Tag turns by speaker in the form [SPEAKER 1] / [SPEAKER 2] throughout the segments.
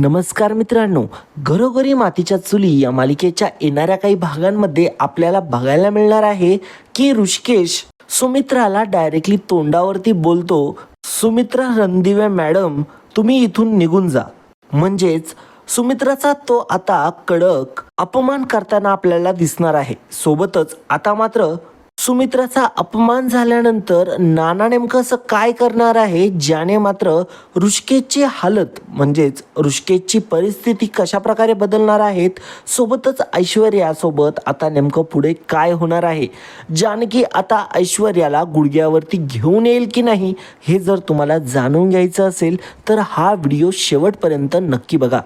[SPEAKER 1] नमस्कार मित्रांनो घरोघरी मातीच्या चुली या मालिकेच्या येणाऱ्या काही भागांमध्ये आपल्याला बघायला मिळणार आहे की ऋषिकेश सुमित्राला डायरेक्टली तोंडावरती बोलतो सुमित्रा रणदिवे मॅडम तुम्ही इथून निघून जा. म्हणजेच सुमित्राचा तो आता कडक अपमान करताना आपल्याला दिसणार आहे. सोबतच आता मात्र सुमित्राचा अपमान झाल्यानंतर नाना नेमकं असं काय करणार आहे ज्याने मात्र ऋषिकेशची हालत म्हणजेच ऋषिकेशची परिस्थिती कशा प्रकारे बदलणार आहेत सोबतच ऐश्वर्यासोबत आता नेमकं पुढे काय होणार आहे जानकी आता ऐश्वर्याला गुडघ्यावरती घेऊन येईल की नाही हे जर तुम्हाला जाणून घ्यायचं असेल तर हा व्हिडिओ शेवटपर्यंत नक्की बघा.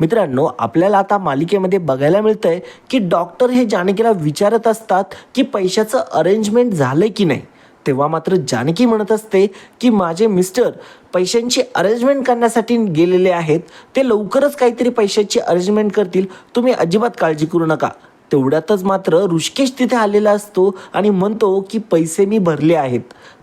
[SPEAKER 1] मित्रांनो आपल्याला आता मालिकेमध्ये बघायला मिळतंय की डॉक्टर हे जानकीला विचारत असतात की पैशाचं अरेंजमेंट झालंय की नाही. तेव्हा मात्र जानकी म्हणत असते की माझे मिस्टर पैशांची अरेंजमेंट करण्यासाठी गेलेले आहेत. ते लवकरच काहीतरी पैशाची अरेंजमेंट करतील. तुम्ही अजिबात काळजी करू नका. तेवढ्यातच मात्र ऋषिकेश तिथे आलेला असतो आणि म्हणतो की पैसे मी भरले आहेत.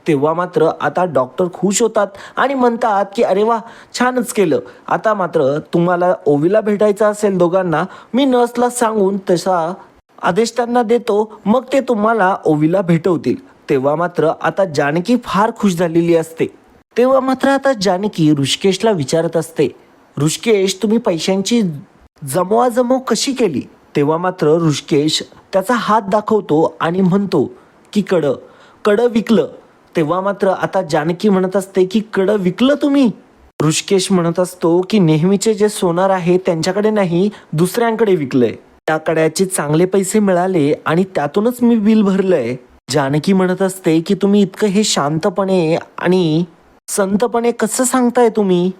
[SPEAKER 1] तेव्हा मात्र आता डॉक्टर खुश होतात आणि म्हणतात की अरे वा छानच केलं. आता मात्र तुम्हाला ओवीला भेटायचं असेल दोघांना मी नर्सला सांगून तसा आदेश त्यांना देतो मग ते तुम्हाला ओवीला भेटवतील. तेव्हा मात्र आता जानकी फार खुश झालेली असते. तेव्हा मात्र आता जानकी ऋषिकेशला विचारत असते ऋषिकेश तुम्ही पैशांची जमवाजमव कशी केली? तेव्हा मात्र ऋषिकेश त्याचा हात दाखवतो आणि म्हणतो की कडं कडं विकलं. तेव्हा मात्र आता जानकी म्हणत असते की कडं विकलं तुम्ही? ऋषिकेश म्हणत असतो की नेहमीचे जे सोनार आहे त्यांच्याकडे नाही दुसऱ्यांकडे विकलंय. त्या कड्याचे चांगले पैसे मिळाले आणि त्यातूनच मी बिल भरलंय. जानकी म्हणत असते की तुम्ही इतकं हे शांतपणे आणि संतपणे कसं सांगताय तुम्ही?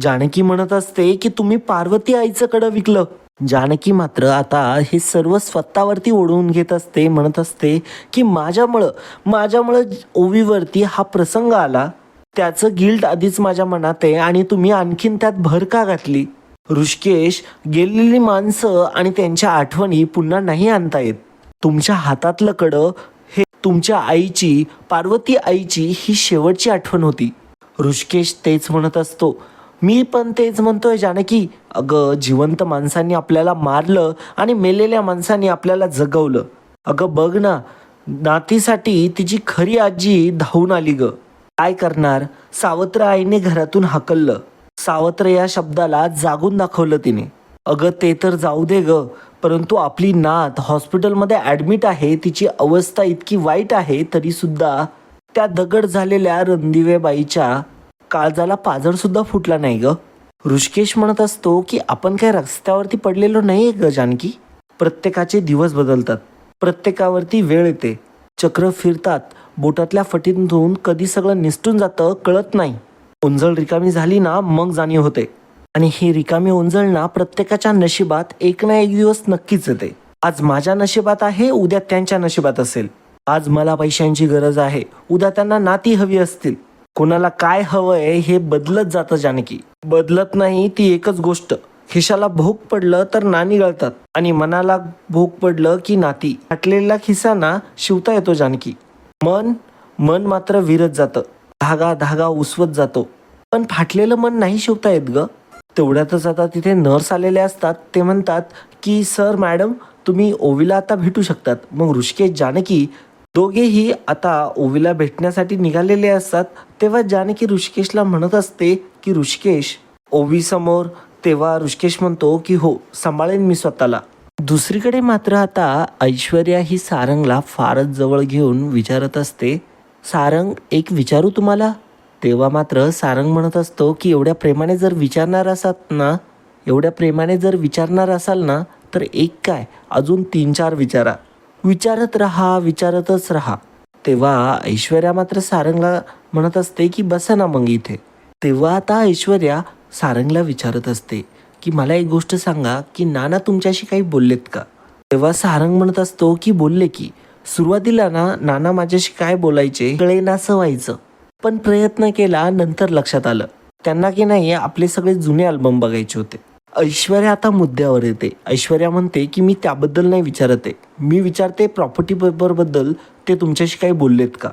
[SPEAKER 1] जानकी म्हणत असते की तुम्ही पार्वती आईचं कडं विकलं. जानकी मात्र आता हे सर्व स्वतःवरती ओढवून घेत असते म्हणत असते की माझ्यामुळं माझ्यामुळं ओवीवरती हा प्रसंग आला. त्याचं गिल्ट आधीच माझ्या मनात आहे आणि तुम्ही आणखीन त्यात भर का घातली? ऋषिकेश गेलेली माणसं आणि त्यांच्या आठवणी पुन्हा नाही आणता येत. तुमच्या हातातलं कडं हे तुमच्या आईची पार्वती आईची ही शेवटची आठवण होती. ऋषिकेश तेच म्हणत असतो मी पण तेच म्हणतोय जानकी अगं जिवंत माणसांनी आपल्याला मारलं आणि मेलेल्या माणसांनी आपल्याला जगवलं. अगं बघ ना नातीसाठी तिची खरी आजी धावून आली ग. काय करणार? सावत्र आईने घरातून हाकललं. सावत्र या शब्दाला जागून दाखवलं तिने. अगं ते तर जाऊ दे ग परंतु आपली नात हॉस्पिटलमध्ये ॲडमिट आहे तिची अवस्था इतकी वाईट आहे तरीसुद्धा त्या दगड झालेल्या रणदिवेबाईच्या काळजाला पाजर सुद्धा फुटला नाही ग. ऋषिकेश म्हणत असतो की आपण काय रस्त्यावरती पडलेलो नाही ग जानकी? प्रत्येकाचे दिवस बदलतात. प्रत्येकावरती वेळ येते. चक्र फिरतात. बोटातल्या फटीतून कधी सगळं निसटून जातं कळत नाही. ओंजळ रिकामी झाली ना मग जाणीव होते. आणि ही रिकामी ओंजळ ना प्रत्येकाच्या नशिबात एक ना एक दिवस नक्कीच येते. आज माझ्या नशिबात आहे उद्या त्यांच्या नशिबात असेल. आज मला पैशांची गरज आहे उद्या त्यांना नाती हवी असतील. कुणाला काय हवंय हे बदलत जातं जानकी. बदलत नाही ती एकच गोष्ट. खिशाला भोग पडलं तर नाणी गळतात. आणि मनाला भोग पडलं की नाती. फाटलेला खिसा ना शिवता येतो जानकी. मन मन मात्र विरत जातं. धागा धागा उसवत जातो. पण फाटलेलं मन नाही शिवता येत ग. तेवढ्यातच आता तिथे नर्स आलेले असतात. ते म्हणतात की सर मॅडम तुम्ही ओवीला आता भेटू शकतात. मग ऋषिकेश जानकी दोघेही आता ओवीला भेटण्यासाठी निघालेले असतात तेव्हा जानकी ऋषिकेशला म्हणत असते की ऋषिकेश. ओवी समोर तेव्हा ऋषिकेश म्हणतो की हो सांभाळेन मी स्वतःला. दुसरीकडे मात्र आता ऐश्वर्या ही सारंगला फारच जवळ घेऊन विचारत असते सारंग एक विचारू तुम्हाला? तेव्हा मात्र सारंग म्हणत असतो की एवढ्या प्रेमाने जर विचारणार असात ना एवढ्या प्रेमाने जर विचारणार असाल ना तर एक काय? अजून तीन चार विचारा. विचारत राहा विचारतच राहा. तेव्हा ऐश्वर्या मात्र सारंगला म्हणत असते की बसा ना मग इथे. तेव्हा आता ऐश्वर्या सारंगला विचारत असते की मला एक गोष्ट सांगा की नाना तुमच्याशी काही बोललेत का? तेव्हा सारंग म्हणत असतो की बोलले की. सुरुवातीला ना नाना माझ्याशी काय बोलायचे? कळेनासं व्हायचं पण प्रयत्न केला नंतर लक्षात आलं. त्यांना की नाही आपले सगळे जुने अल्बम बघायचे होते. ऐश्वर्या आता मुद्द्यावर येते. ऐश्वर्या म्हणते की मी त्याबद्दल नाही विचारत आहे. मी विचारते प्रॉपर्टी पेपरबद्दल ते तुमच्याशी काही बोललेत का?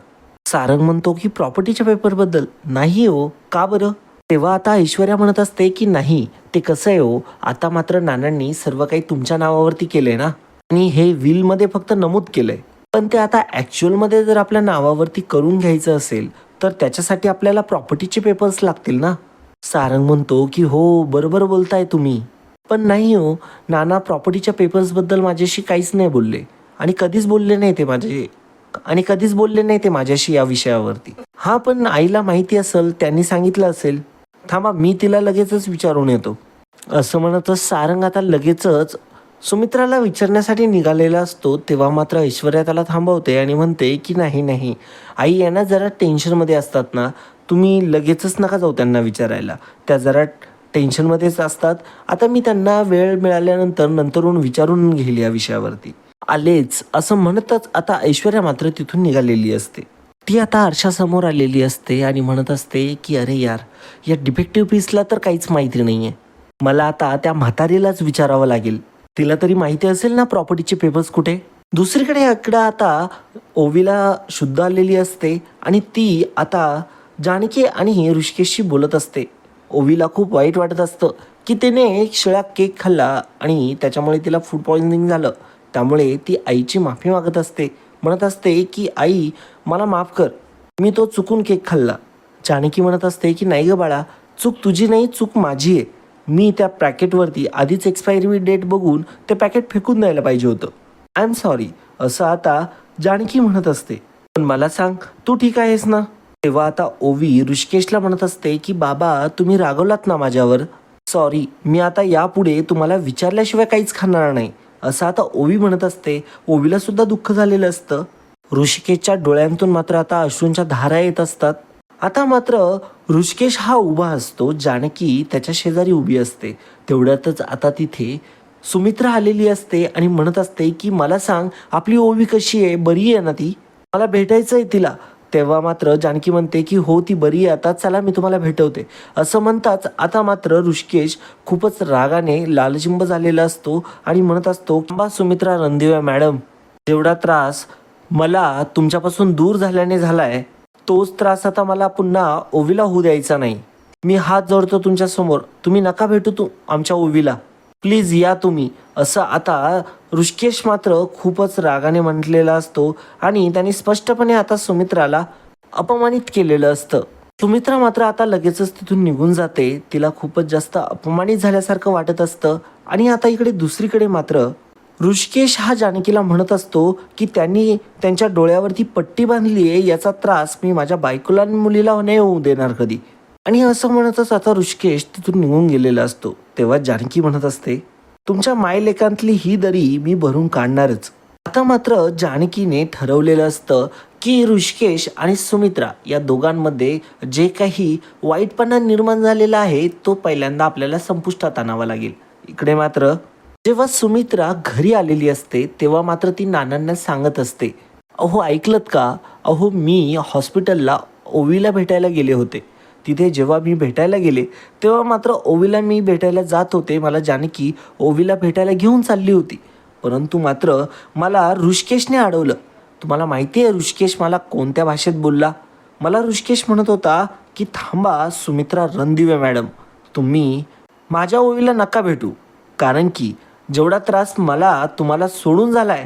[SPEAKER 1] सारंग म्हणतो की प्रॉपर्टीच्या पेपरबद्दल नाही हो. का बरं? तेव्हा आता ऐश्वर्या म्हणत असते की नाही. ते कसं आहे हो? आता मात्र नानांनी सर्व काही तुमच्या नावावरती केलंय ना? आणि हे विलमध्ये फक्त नमूद केलंय. पण ते आता ॲक्च्युअलमध्ये जर आपल्या नावावरती करून घ्यायचं असेल तर त्याच्यासाठी आपल्याला प्रॉपर्टीचे पेपर्स लागतील ना? सारंग म्हणतो की हो बरोबर बोलताय तुम्ही. पण नाही हो नाना प्रॉपर्टीच्या पेपर्सबद्दल माझ्याशी काहीच नाही बोलले आणि कधीच बोलले नाही ते माझे आणि कधीच बोलले नाही ते माझ्याशी या विषयावरती. हा पण आईला माहिती असेल त्यांनी सांगितलं असेल. थांबा मी तिला लगेचच विचारून येतो. असं म्हणतच सारंग आता लगेचच सुमित्राला विचारण्यासाठी निघालेला असतो तेव्हा मात्र ऐश्वर्या त्याला थांबवते आणि म्हणते की नाही नाही आई यांना जरा टेन्शनमध्ये असतात ना तुम्ही लगेचच नका जाऊ त्यांना विचारायला. त्या जरा टेन्शनमध्येच असतात. आता मी त्यांना वेळ मिळाल्यानंतर नंतरून विचारून घेईल या विषयावरती. आलेच असं म्हणतच आता ऐश्वर्या मात्र तिथून निघालेली असते. ती आता आरशासमोर आलेली असते आणि म्हणत असते की अरे यार या डिफेक्टिव्ह पीसला तर काहीच माहिती नाही आहे मला आता त्या म्हातारीलाच विचारावं लागेल. तिला तरी माहिती असेल ना प्रॉपर्टीचे पेपर्स कुठे? दुसरीकडे इकडं आता ओवीला शुद्ध आलेली असते आणि ती आता जानकी आणि ऋषिकेशशी बोलत असते. ओवीला खूप वाईट वाटत असतं की तिने एक शिळा केक खाल्ला आणि त्याच्यामुळे तिला फूड पॉइझनिंग झालं. त्यामुळे ती आईची माफी मागत असते. म्हणत असते की आई मला माफ कर. मी तो चुकून केक खाल्ला. जानकी म्हणत असते की नाही ग बाळा चूक तुझी नाही चूक माझी आहे. मी त्या पॅकेटवरती आधीच एक्सपायरी डेट बघून ते पॅकेट फेकून द्यायला पाहिजे होतं. आय एम सॉरी असं आता जानकी म्हणत असते. पण मला सांग तू ठीक आहेस ना? तेव्हा आता ओवी ऋषिकेशला म्हणत असते की बाबा तुम्ही रागवलात ना माझ्यावर? सॉरी मी आता यापुढे तुम्हाला विचारल्याशिवाय काहीच खाणार नाही. असं आता ओवी म्हणत असते. ओवीला सुद्धा दुःख झालेलं असतं. ऋषिकेशच्या डोळ्यांतून मात्र आता अश्रूंच्या धारा येत असतात. आता मात्र ऋषिकेश हा उभा असतो. जानकी त्याच्या शेजारी उभी असते. तेवढ्यातच आता तिथे सुमित्रा आलेली असते आणि म्हणत असते की मला सांग आपली ओवी कशी आहे? बरी आहे ना ती? मला भेटायचं आहे तिला. तेव्हा मात्र जानकी म्हणते की हो ती बरी आहे. आता चला मी तुम्हाला भेटवते. असं म्हणताच आता मात्र ऋषिकेश खूपच रागाने लालचिंब झालेला असतो आणि म्हणत असतो बा सुमित्रा रणदिव्या मॅडम जेवढा त्रास मला तुमच्यापासून दूर झाल्याने झालाय तोच त्रास आता मला पुन्हा ओवीला होऊ द्यायचा नाही. मी हात जोडतो तुमच्यासमोर. तुम्ही नका भेटू तू आमच्या ओवीला. प्लीज या तुम्ही. असं आता ऋषिकेश मात्र खूपच रागाने म्हटलेला असतो आणि त्यांनी स्पष्टपणे आता सुमित्राला अपमानित केलेलं असतं. सुमित्रा मात्र आता लगेचच तिथून निघून जाते. तिला खूपच जास्त अपमानित झाल्यासारखं वाटत असतं आणि आता इकडे दुसरीकडे मात्र ऋषिकेश हा जानकीला म्हणत असतो की त्यांनी त्यांच्या डोळ्यावरती पट्टी बांधली आहे याचा त्रास मी माझ्या बायकोला आणि मुलीला नाही होऊ देणार कधी. आणि असं म्हणतच आता ऋषिकेश तिथून निघून गेलेला असतो. तेव्हा जानकी म्हणत असते तुमच्या मायलेखांतली ही दरी मी भरून काढणारच. आता मात्र जानकीने ठरवलेलं असतं की ऋषिकेश आणि सुमित्रा या दोघांमध्ये जे काही वाईटपणा निर्माण झालेला आहे तो पहिल्यांदा आपल्याला संपुष्टात आणावा लागेल. इकडे मात्र जेव्हा सुमित्रा घरी आलेली असते तेव्हा मात्र ती नानांना सांगत असते. अहो ऐकलत का? अहो मी हॉस्पिटलला ओवीला भेटायला गेले होते. तिथे जेव्हा मी भेटायला गेले तेव्हा मात्र ओवीला मी भेटायला जात होते. मला जानकी ओवीला भेटायला घेऊन चालली होती. परंतु मात्र मला ऋषिकेशने अडवलं. तुम्हाला माहिती आहे ऋषिकेश मला कोणत्या भाषेत बोलला? मला ऋषिकेश म्हणत होता की थांबा सुमित्रा रणदिवे मॅडम तुम्ही माझ्या ओवीला नका भेटू. कारण की जेवढा त्रास मला तुम्हाला सोडून झाला आहे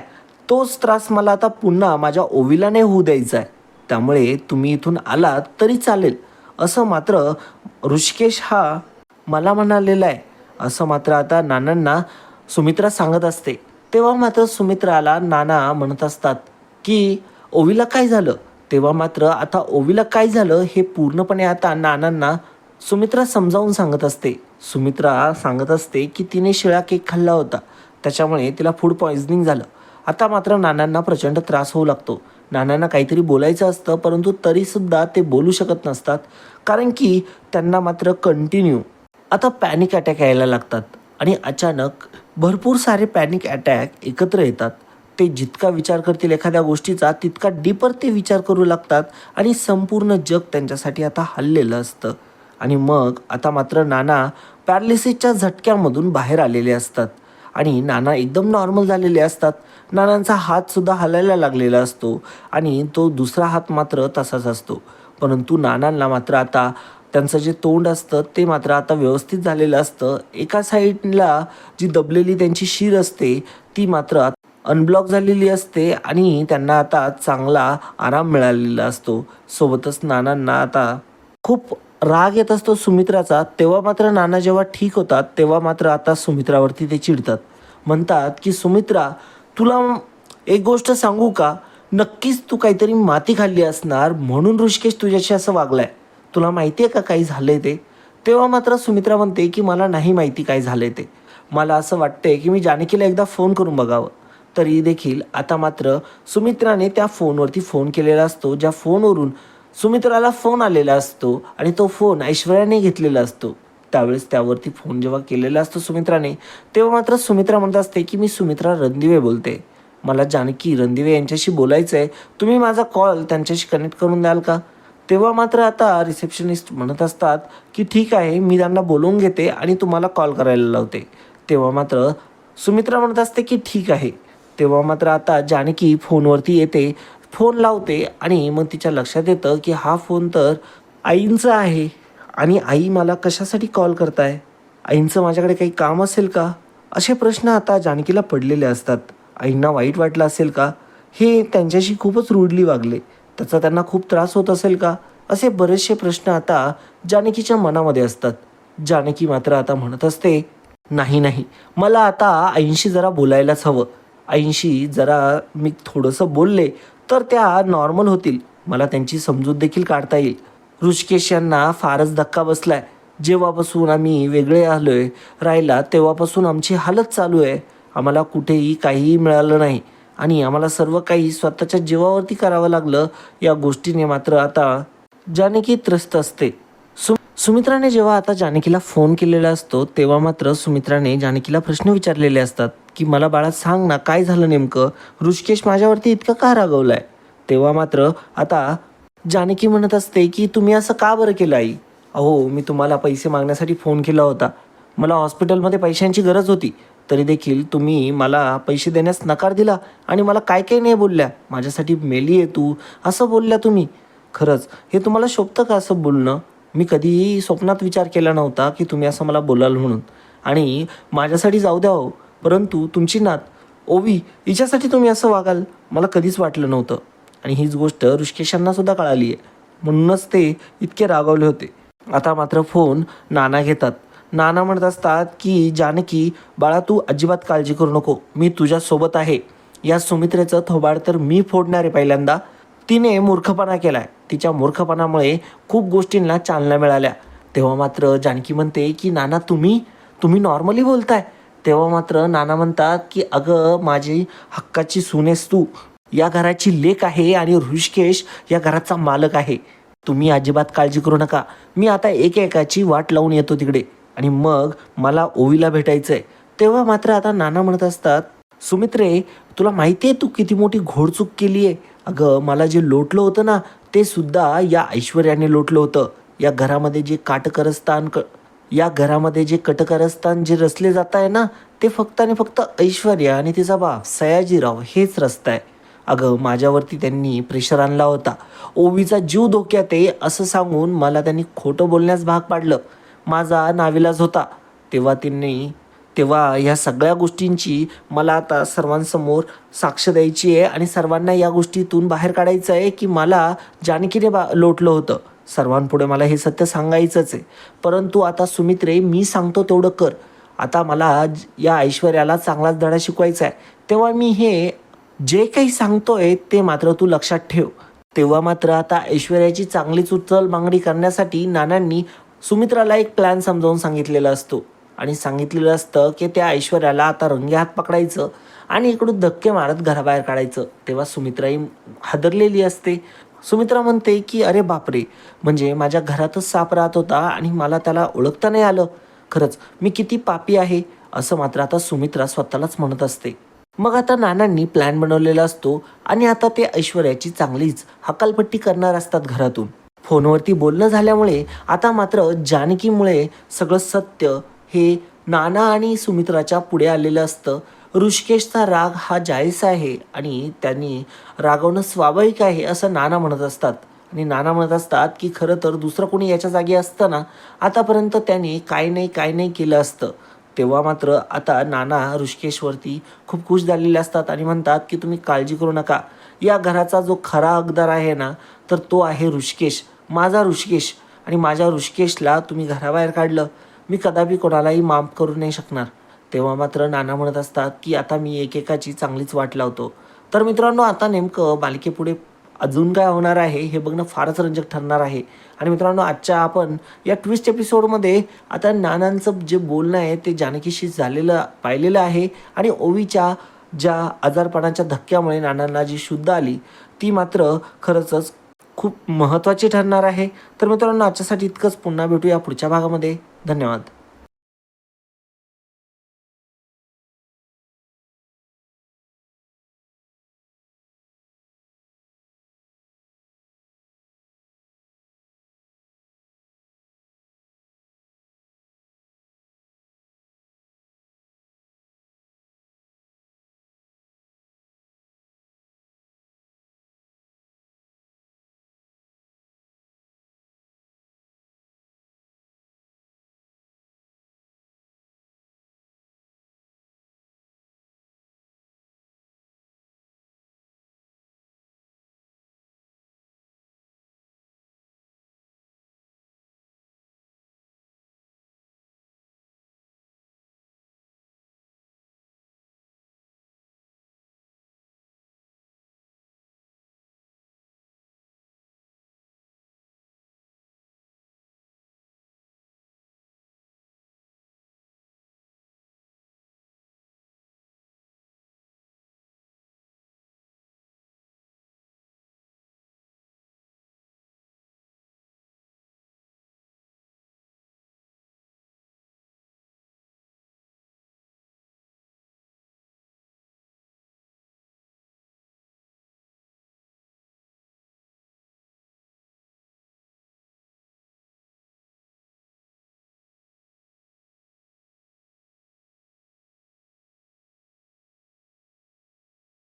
[SPEAKER 1] तोच त्रास मला आता पुन्हा माझ्या ओवीला नाही होऊ द्यायचा आहे त्यामुळे तुम्ही इथून आलात तरी चालेल. असं मात्र ऋषिकेश हा मला म्हणालेला आहे. असं मात्र आता नानांना सुमित्रा सांगत असते. तेव्हा मात्र सुमित्राला नाना म्हणत असतात की ओवीला काय झालं? तेव्हा मात्र आता ओवीला काय झालं हे पूर्णपणे आता नानांना सुमित्रा समजावून सांगत असते. सुमित्रा सांगत असते की तिने शिळा केक खाल्ला होता. त्याच्यामुळे तिला फूड पॉइझनिंग झालं. आता मात्र नानांना प्रचंड त्रास होऊ लागतो. नानांना काहीतरी बोलायचं असतं परंतु तरीसुद्धा ते बोलू शकत नसतात. कारण की त्यांना मात्र कंटिन्यू आता पॅनिक अटॅक यायला लागतात आणि अचानक भरपूर सारे पॅनिक अटॅक एकत्र येतात. ते जितका विचार करतील एखाद्या गोष्टीचा तितका डीपर ते विचार करू लागतात आणि संपूर्ण जग त्यांच्यासाठी आता हललेलं असतं. आणि मग आता मात्र नाना पॅरालिसिसच्या झटक्यामधून बाहेर आलेले असतात. आणि नाना एकदम नॉर्मल झालेले असतात. नानांचा हातसुद्धा हलायला लागलेला असतो आणि तो दुसरा हात मात्र तसाच असतो. परंतु नानांना मात्र आता त्यांचं जे तोंड असतं ते मात्र आता व्यवस्थित झालेलं असतं. एका साईडला जी दबलेली त्यांची शीर असते ती मात्र अनब्लॉक झालेली असते आणि त्यांना आता चांगला आराम मिळालेला असतो. सोबतच नानांना आता खूप राग येत असतो सुमित्राचा तेव्हा मात्र नाना जेव्हा ठीक होतात तेव्हा मात्र आता सुमित्रावरती ते चिडतात. म्हणतात की सुमित्रा तुला एक गोष्ट सांगू का? नक्कीच तू काहीतरी माती खाल्ली असणार म्हणून ऋषिकेश तुझ्याशी असं वागलाय. तुला माहिती आहे का काही झालंय ते? तेव्हा मात्र सुमित्रा म्हणते की मला नाही माहिती काय झालंय ते. मला असं वाटतंय की मी जानकीला एकदा फोन करून बघावं. तरी देखील आता मात्र सुमित्राने त्या फोनवरती फोन केलेला असतो ज्या फोनवरून सुमित्राला फोन आलेला असतो आणि तो फोन ऐश्वर्याने घेतलेला असतो. त्यावेळेस त्यावरती फोन जेव्हा केलेला असतो सुमित्राने तेव्हा मात्र सुमित्रा म्हणत असते की मी सुमित्रा रणदिवे बोलते. मला जानकी रणदिवे यांच्याशी बोलायचं आहे तुम्ही माझा कॉल त्यांच्याशी कनेक्ट करून द्याल का? तेव्हा मात्र आता रिसेप्शनिस्ट म्हणत असतात की ठीक आहे मी त्यांना बोलवून घेते आणि तुम्हाला कॉल करायला लावते. तेव्हा मात्र सुमित्रा म्हणत असते की ठीक आहे. तेव्हा मात्र आता जानकी फोनवरती येते फोन लावते आणि मग तिच्या लक्षात येतं की हा फोन तर आईंचा आहे. आणि आई मला कशासाठी कॉल करताय? आईंचं माझ्याकडे काही काम असेल का? असे प्रश्न आता जानकीला पडलेले असतात. आईंना वाईट वाटलं असेल का? हे त्यांच्याशी खूपच रूढली वागले. त्याचा त्यांना खूप त्रास होत असेल का? असे बरेचसे प्रश्न आता जानकीच्या मनामध्ये असतात. जानकी मात्र आता म्हणत असते नाही नाही. मला आता आईंशी जरा बोलायलाच हवं. आईंशी जरा मी थोडंसं बोलले तर त्या नॉर्मल होतील. मला त्यांची समजूत देखील काढता येईल. ऋषिकेश यांना फारच धक्का बसलाय. जेव्हापासून आम्ही वेगळे आलो आहे राहिला तेव्हापासून आमची हालत चालू आहे. आम्हाला कुठेही काहीही मिळालं नाही. आणि आम्हाला सर्व काही स्वतःच्या जीवावरती करावं लागलं. या गोष्टीने मात्र आता जानकी त्रस्त असते. सु सुमित्राने जेव्हा आता जानकीला फोन केलेला असतो तेव्हा मात्र सुमित्राने जानकीला प्रश्न विचारलेले असतात. की मला बाळा सांग ना काय झालं नेमकं? ऋषिकेश माझ्यावरती इतकं का रागवलाय? तेव्हा मात्र आता जानकी म्हणत असते की तुम्ही असं का बरं केलं आई? अहो मी तुम्हाला पैसे मागण्यासाठी फोन केला होता. मला हॉस्पिटलमध्ये पैशांची गरज होती. तरी देखील तुम्ही मला पैसे देण्यास नकार दिला आणि मला काय काय नाही बोलल्या. माझ्यासाठी मेली आहे तू. असं बोलल्या तुम्ही. खरंच? हे तुम्हाला शोभतं का असं बोलणं? मी कधीही स्वप्नात विचार केला नव्हता की तुम्ही असं मला बोलाल म्हणून. आणि माझ्यासाठी जाऊ द्या हो. परंतु तुमची नात ओवी हिच्यासाठी तुम्ही असं वागाल मला कधीच वाटलं नव्हतं. आणि हीच गोष्ट ऋषिकेशांना सुद्धा कळाली आहे. म्हणूनच ते इतके रागावले होते. आता मात्र फोन नाना घेतात. नाना म्हणत असतात की जानकी बाळा तू अजिबात काळजी करू नको. मी तुझ्यासोबत आहे. या सुमित्रेचं थोबाड तर मी फोडणार आहे पहिल्यांदा. तिने मूर्खपणा केलाय. तिच्या मूर्खपणामुळे खूप गोष्टींना चालना मिळाल्या. तेव्हा मात्र जानकी म्हणते की नाना तुम्ही तुम्ही नॉर्मली बोलताय. तेव्हा मात्र नाना म्हणतात की अगं माझी हक्काची सुनेस तू. या घराची लेख आहे आणि ऋषिकेश या घराचा मालक आहे. तुम्ही अजिबात काळजी करू नका. मी आता एक एकाची वाट लावून येतो तिकडे. आणि मग मला ओवीला भेटायचं आहे तेव्हा मात्र आता नाना म्हणत असतात सुमित्रे तुला माहिती आहे तू किती मोठी घोडचूक केली आहे? अगं मला जे लोटलं होतं ना ते सुद्धा या ऐश्वर्याने लोटलं होतं. या घरामध्ये जे काटकरस्थान क या घरामध्ये जे कटकारस्थान जे रचले जात आहे ना ते फक्त आणि फक्त ऐश्वर्या आणि तिचा बाप सयाजीराव हेच रस्ता आहे. अगं माझ्यावरती त्यांनी प्रेशर आणला होता. ओवीचा जीव धोक्यात आहे असं सांगून मला त्यांनी खोटं बोलण्यास भाग पाडलं. माझा नाविलाज होता. तेव्हा त्यांनी तेव्हा ह्या सगळ्या गोष्टींची मला आता सर्वांसमोर साक्ष द्यायची आहे आणि सर्वांना या गोष्टीतून बाहेर काढायचं आहे की मला जानकीने बा लोटलं होतं. सर्वांपुढे मला हे सत्य सांगायचंच आहे. परंतु आता सुमित्रे मी सांगतो तेवढं कर. आता मला या ऐश्वर्याला चांगलाच धडा शिकवायचा आहे. तेव्हा मी हे जे काही सांगतोय ते मात्र तू लक्षात ठेव. तेव्हा मात्र आता ऐश्वर्याची चांगलीच उचल मागणी करण्यासाठी नानांनी सुमित्राला एक प्लॅन समजावून सांगितलेला असतो. आणि सांगितलेलं असतं की त्या ऐश्वर्याला आता रंगे हात पकडायचं आणि इकडून धक्के मारत घराबाहेर काढायचं. तेव्हा सुमित्राही हादरलेली असते. सुमित्रा म्हणते की अरे बापरे म्हणजे माझ्या घरातच साप राहत होता आणि मला त्याला ओळखता नाही आलं. खरंच मी किती पापी आहे असं मात्र आता सुमित्रा स्वतःलाच म्हणत असते. मग आता नानांनी प्लॅन बनवलेला असतो आणि आता ते ऐश्वर्याची चांगलीच हकालपट्टी करणार असतात घरातून. फोनवरती बोलणं झाल्यामुळे आता मात्र जानकीमुळे सगळं सत्य हे नाना आणि सुमित्राच्या पुढे आलेलं असतं. ऋषिकेशचा राग हा जायस आहे आणि त्यांनी रागवणं स्वाभाविक आहे असं नाना म्हणत असतात. आणि नाना म्हणत असतात की खरं तर दुसरं कोणी याच्या जागी असतं ना? आतापर्यंत त्याने काय नाही काय नाही केलं असतं. तेव्हा मात्र आता नाना ऋषिकेशवरती खूप खुश झालेले असतात आणि म्हणतात की तुम्ही काळजी करू नका. या घराचा जो खरा हकदार आहे ना तर तो आहे ऋषिकेश. माझा ऋषिकेश. आणि माझ्या ऋषिकेशला तुम्ही घराबाहेर काढलं. मी कदापि कोणालाही माफ करू नाही शकणार. तेव्हा मात्र नाना म्हणत असतात की आता मी एकेकाची चांगलीच वाट लावतो. तर मित्रांनो आता नेमकं मालिकेपुढे अजून काय होणार आहे हे बघणं फारच रंजक ठरणार आहे. आणि मित्रांनो आजच्या आपण या ट्विस्ट एपिसोडमध्ये आता नानांचं जे बोलणं आहे ते जानकीशी झालेलं पाहिलेलं आहे. आणि ओवीच्या ज्या आजारपणाच्या धक्क्यामुळे नानांना जी शुद्ध आली ती मात्र खरंचच खूप महत्त्वाची ठरणार आहे. तर मित्रांनो आजच्यासाठी इतकंच. पुन्हा भेटूया पुढच्या भागामध्ये. धन्यवाद.